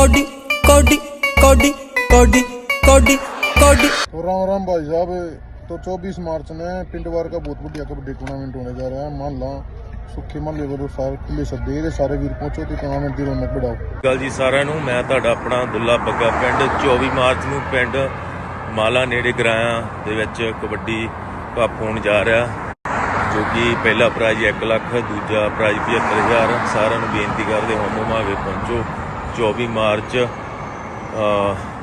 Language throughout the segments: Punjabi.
ਕੋਡੀ ਕੋਡੀ ਕੋਡੀ ਕੋਡੀ ਕੋਡੀ ਕੋਡੀ राम राम भाई साहब तो 24 मार्च में पिंड वार का बहुत बढ़िया कबड्डी टूर्नामेंट होने जा रहा है मोहल्ला सुखे मोहल्ले को सारे किले सदे ये सारे वीर पहुंचो तो टूर्नामेंट की रौनक बढ़ाओ ਗੱਲ ਜੀ ਸਾਰਿਆਂ ਨੂੰ ਮੈਂ ਤੁਹਾਡਾ ਆਪਣਾ ਦੁੱਲਾ ਬੱਗਾ ਪਿੰਡ 24 ਮਾਰਚ ਨੂੰ ਪਿੰਡ ਮਾਲਾ ਨੇੜੇ ਗਰਾਇਆ ਦੇ ਵਿੱਚ ਕਬੱਡੀ ਕੱਪ ਹੋਣ ਜਾ ਰਿਹਾ ਜੋ ਕਿ ਪਹਿਲਾ ਪ੍ਰਾਈਜ਼ 1 ਲੱਖ ਦੂਜਾ ਪ੍ਰਾਈਜ਼ 75000 ਸਾਰਿਆਂ ਨੂੰ ਬੇਨਤੀ ਕਰਦੇ ਹਾਂ ਮਾਵੇ ਪਹੁੰਚੋ 24 ਮਾਰਚ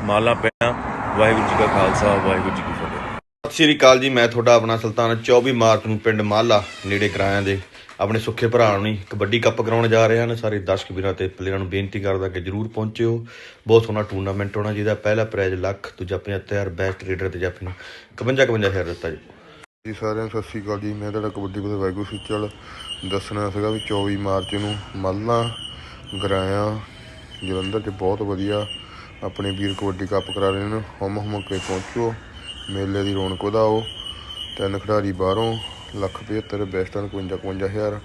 ਮਾਲਾ ਪਿਆ। ਵਾਹਿਗੁਰੂ ਜੀ ਕਾ ਖਾਲਸਾ ਵਾਹਿਗੁਰੂ ਜੀ ਕੀ ਫਤਿਹ। ਸਤਿ ਸ਼੍ਰੀ ਅਕਾਲ ਜੀ ਮੈਂ ਤੁਹਾਡਾ ਆਪਣਾ ਸੁਲਤਾਨ। 24 ਮਾਰਚ ਨੂੰ ਪਿੰਡ ਮਾਲਾ ਨੇੜੇ ਕਰਾਇਆ ਦੇ ਆਪਣੇ ਸੁੱਖੇ ਭਰਾ ਨੂੰ ਕਬੱਡੀ ਕੱਪ ਕਰਾਉਣ ਜਾ ਰਹੇ ਹਨ। ਸਾਰੇ ਦਰਸ਼ਕ ਵੀਰਾਂ ਤੇ ਪਲੇਅਰਾਂ ਨੂੰ ਬੇਨਤੀ ਕਰਦਾ ਕਿ ਜਰੂਰ ਪਹੁੰਚਿਓ। ਬਹੁਤ ਸੋਹਣਾ ਟੂਰਨਾਮੈਂਟ ਹੋਣਾ ਜਿਹਦਾ ਪਹਿਲਾ ਪ੍ਰਾਈਜ਼ ਲੱਖ ਦੂਜਾ 75000 ਬੈਸਟ ਰੇਡਰ ਤੇ ਜਾਫੀ ਨੂੰ 55 51000 ਦਿੱਤਾ ਜੀ। ਜੀ ਸਾਰਿਆਂ ਨੂੰ ਸਤਿ ਸ਼੍ਰੀ ਅਕਾਲ ਜੀ। ਮੈਂ ਤੁਹਾਡਾ ਕਬੱਡੀ ਪਲੇਅਰ ਵਾਹਿਗੁਰੂ ਸਿੱਚਲ ਦੱਸਣਾ ਸੀਗਾ ਵੀ 24 ਮਾਰਚ ਨੂੰ ਮੱਲਾ ਗਰਾਇਆ ਜਲੰਧਰ 'ਚ ਬਹੁਤ ਵਧੀਆ ਆਪਣੇ ਵੀਰ ਕਬੱਡੀ ਕੱਪ ਕਰਾ ਰਹੇ ਨੇ। ਹਮ ਹਮ ਕੇ ਪਹੁੰਚੋ। ਮੇਲੇ ਦੀ ਰੌਣਕ ਵਧਾਓ। ਤਿੰਨ ਖਿਡਾਰੀ ਬਾਹਰੋਂ, ਲੱਖ 75 ਬੈਸਟਾਂ 55 51000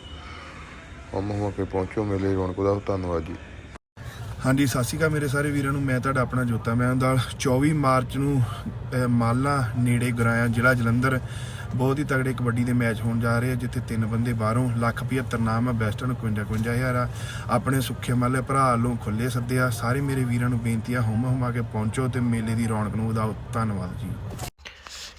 ਹਮ ਹਮ ਕੇ ਪਹੁੰਚੋ। ਮੇਲੇ ਦੀ ਰੌਣਕ ਵਧਾਓ। ਧੰਨਵਾਦ ਜੀ। ਹਾਂਜੀ ਸਤਿ ਸ਼੍ਰੀ ਅਕਾਲ ਮੇਰੇ ਸਾਰੇ ਵੀਰਾਂ ਨੂੰ। ਮੈਂ ਤੁਹਾਡਾ ਆਪਣਾ ਜੋਤਾ ਮਹਿੰਦਾਲ 24 ਮਾਰਚ ਨੂੰ ਅਹ, ਮਾਲਾ ਨੇੜੇ ਗਰਾਇਆ ਜ਼ਿਲ੍ਹਾ ਜਲੰਧਰ। ਬਹੁਤ ਹੀ ਤਗੜੇ ਕਬੱਡੀ ਦੇ ਮੈਚ ਹੋਣ ਜਾ ਰਹੇ ਆ ਜਿੱਥੇ ਤਿੰਨ ਬੰਦੇ ਬਾਹਰੋਂ ਲੱਖ 75 ਨਾਮ ਆ ਬੈਸਟਾਂ ਨੂੰ 55 51000 ਆ। ਆਪਣੇ ਸੁੱਖੇ ਮਾਲੇ ਭਰਾ ਵੱਲੋਂ ਖੁੱਲੇ ਆ। ਸਾਰੇ ਮੇਰੇ ਵੀਰਾਂ ਨੂੰ ਬੇਨਤੀ ਆ ਹੁਮ ਹੁਮਾ ਕੇ ਪਹੁੰਚੋ ਤੇ ਮੇਲੇ ਦੀ ਰੌਣਕ ਨੂੰ ਵਧਾਓ। ਧੰਨਵਾਦ ਜੀ।